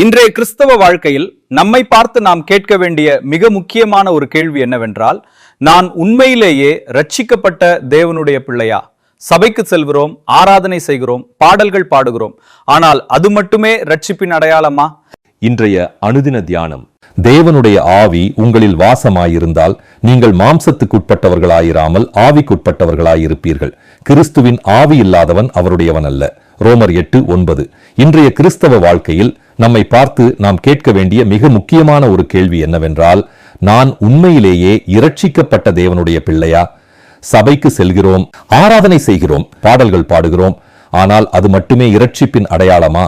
இன்றைய கிறிஸ்தவ வாழ்க்கையில் நம்மை பார்த்து நாம் கேட்க வேண்டிய மிக முக்கியமான ஒரு கேள்வி என்னவென்றால் நான் உண்மையிலேயே ரட்சிக்கப்பட்ட தேவனுடைய பிள்ளையா? சபைக்கு செல்கிறோம் ஆராதனை செய்கிறோம் பாடல்கள் பாடுகிறோம். ஆனால் அது மட்டுமே ரட்சிப்பின் அடையாளமா? இன்றைய அனுதின தியானம் தேவனுடைய ஆவி உங்களில் வாசமாயிருந்தால் நீங்கள் மாம்சத்துக்குட்பட்டவர்களாயிராமல் ஆவிக்குட்பட்டவர்களாயிருப்பீர்கள். கிறிஸ்துவின் ஆவி இல்லாதவன் அவருடையவன் அல்ல. ரோமர் எட்டு ஒன்பது. இன்றைய கிறிஸ்தவ வாழ்க்கையில் நம்மை பார்த்து நாம் கேட்க வேண்டிய மிக முக்கியமான ஒரு கேள்வி என்னவென்றால் நான் உண்மையிலேயே இரட்சிக்கப்பட்ட தேவனுடைய பிள்ளையா? சபைக்கு செல்கிறோம் ஆராதனை செய்கிறோம் பாடல்கள் பாடுகிறோம் ஆனால் அது மட்டுமே இரட்சிப்பின் அடையாளமா?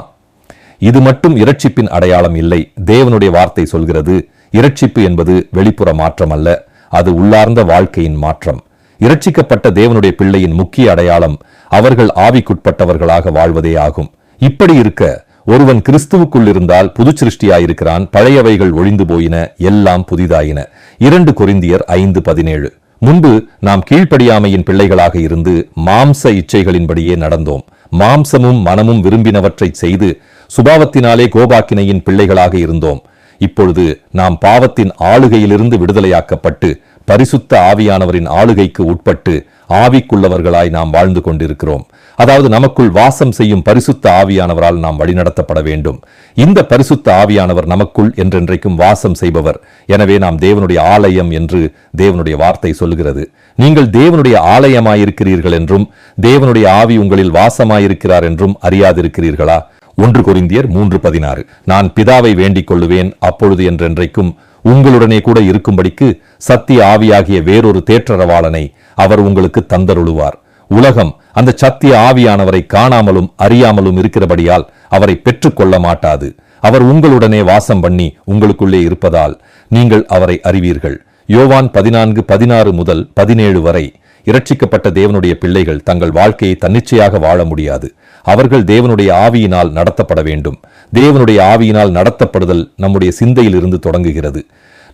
இது மட்டும் இரட்சிப்பின் அடையாளம் இல்லை. தேவனுடைய வார்த்தை சொல்கிறது இரட்சிப்பு என்பது வெளிப்புற மாற்றம் அல்ல அது உள்ளார்ந்த வாழ்க்கையின் மாற்றம். இரட்சிக்கப்பட்ட தேவனுடைய பிள்ளையின் முக்கிய அடையாளம் அவர்கள் ஆவிக்குட்பட்டவர்களாக வாழ்வதே ஆகும். இப்படி இருக்க ஒருவன் கிறிஸ்துவுக்குள் இருந்தால் புது சிருஷ்டியாயிருக்கிறான் பழையவைகள் ஒழிந்து போயின எல்லாம் புதிதாயின. இரண்டு கொரிந்தியர் ஐந்து பதினேழு. முன்பு நாம் கீழ்ப்படியாமையின் பிள்ளைகளாக இருந்து மாம்ச இச்சைகளின்படியே நடந்தோம். மாம்சமும் மனமும் விரும்பினவற்றை செய்து சுபாவத்தினாலே கோபாக்கினையின் பிள்ளைகளாக இருந்தோம். இப்பொழுது நாம் பாவத்தின் ஆளுகையிலிருந்து விடுதலையாக்கப்பட்டு பரிசுத்த ஆவியானவரின் ஆளுகைக்கு உட்பட்டு ஆவிக்குள்ளவர்களாய் நாம் வாழ்ந்து கொண்டிருக்கிறோம். அதாவது நமக்குள் வாசம் செய்யும் பரிசுத்த ஆவியானவரால் நாம் வழிநடத்தப்பட வேண்டும். இந்த பரிசுத்த ஆவியானவர் நமக்குள் என்றென்றைக்கும் வாசம் செய்பவர். எனவே நாம் தேவனுடைய ஆலயம் என்று தேவனுடைய வார்த்தை சொல்கிறது நீங்கள் தேவனுடைய ஆலயமாயிருக்கிறீர்கள் என்றும் தேவனுடைய ஆவி உங்களில் வாசமாயிருக்கிறார் என்றும் அறியாதிருக்கிறீர்களா? ஒன்று கொரிந்தியர் மூன்று பதினாறு. நான் பிதாவை வேண்டிக் கொள்ளுவேன் அப்பொழுது என்றென்றைக்கும் உங்களுடனே கூட இருக்கும்படிக்கு சத்திய ஆவியாகிய வேறொரு தேற்றரவாளனை அவர் உங்களுக்கு தந்தருளுவார். உலகம் அந்த சத்திய ஆவியானவரை காணாமலும் அறியாமலும் இருக்கிறபடியால் அவரை பெற்றுக்கொள்ள மாட்டாது. அவர் உங்களுடனே வாசம் பண்ணி உங்களுக்குள்ளே இருப்பதால் நீங்கள் அவரை அறிவீர்கள். யோவான் பதினான்கு பதினாறு முதல் பதினேழு வரை இரட்சிக்கப்பட்ட தேவனுடைய பிள்ளைகள் தங்கள் வாழ்க்கையை தன்னிச்சையாக வாழ முடியாது. அவர்கள் தேவனுடைய ஆவியினால் நடத்தப்பட வேண்டும். தேவனுடைய ஆவியினால் நடத்தப்படுதல் நம்முடைய சிந்தையில் இருந்து தொடங்குகிறது.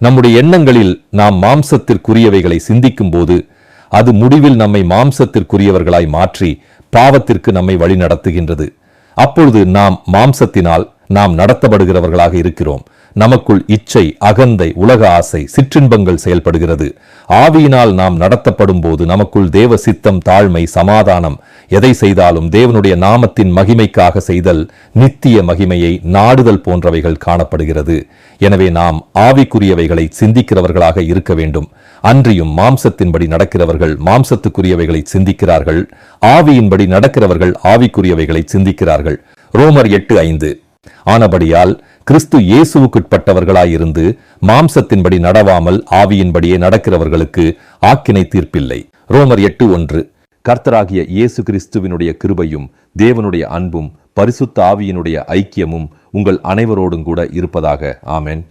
நம்முடைய எண்ணங்களில் நாம் மாம்சத்திற்குரியவைகளை சிந்திக்கும் போது அது முடிவில் நம்மை மாம்சத்திற்குரியவர்களாய் மாற்றி பாவத்திற்கு நம்மை வழி நடத்துகின்றது அப்பொழுது நாம் மாம்சத்தினால் நாம் நடத்தப்படுகிறவர்களாக இருக்கிறோம். நமக்குள் இச்சை அகந்தை உலக ஆசை சிற்றின்பங்கள் செயல்படுகிறது. ஆவியினால் நாம் நடத்தப்படும் போது நமக்குள் தேவ சித்தம் தாழ்மை சமாதானம் எதை செய்தாலும் தேவனுடைய நாமத்தின் மகிமைக்காக செய்தல் நித்திய மகிமையை நாடுதல் போன்றவைகள் காணப்படுகிறது. எனவே நாம் ஆவிக்குரியவைகளை சிந்திக்கிறவர்களாக இருக்க வேண்டும். அன்றியும் மாம்சத்தின்படி நடக்கிறவர்கள் மாம்சத்துக்குரியவைகளை சிந்திக்கிறார்கள். ஆவியின்படி நடக்கிறவர்கள் ஆவிக்குரியவைகளை சிந்திக்கிறார்கள். ரோமர் எட்டு ஐந்து. ஆனபடியால் கிறிஸ்து இயேசுவுக்குட்பட்டவர்களாயிருந்து மாம்சத்தின்படி நடவாமல் ஆவியின்படியே நடக்கிறவர்களுக்கு ஆக்கினை தீர்ப்பில்லை. ரோமர் எட்டு ஒன்று கர்த்தராகிய இயேசு கிறிஸ்துவினுடைய கிருபையும் தேவனுடைய அன்பும் பரிசுத்த ஆவியினுடைய ஐக்கியமும் உங்கள் அனைவரோடும் கூட இருப்பதாக. ஆமென்.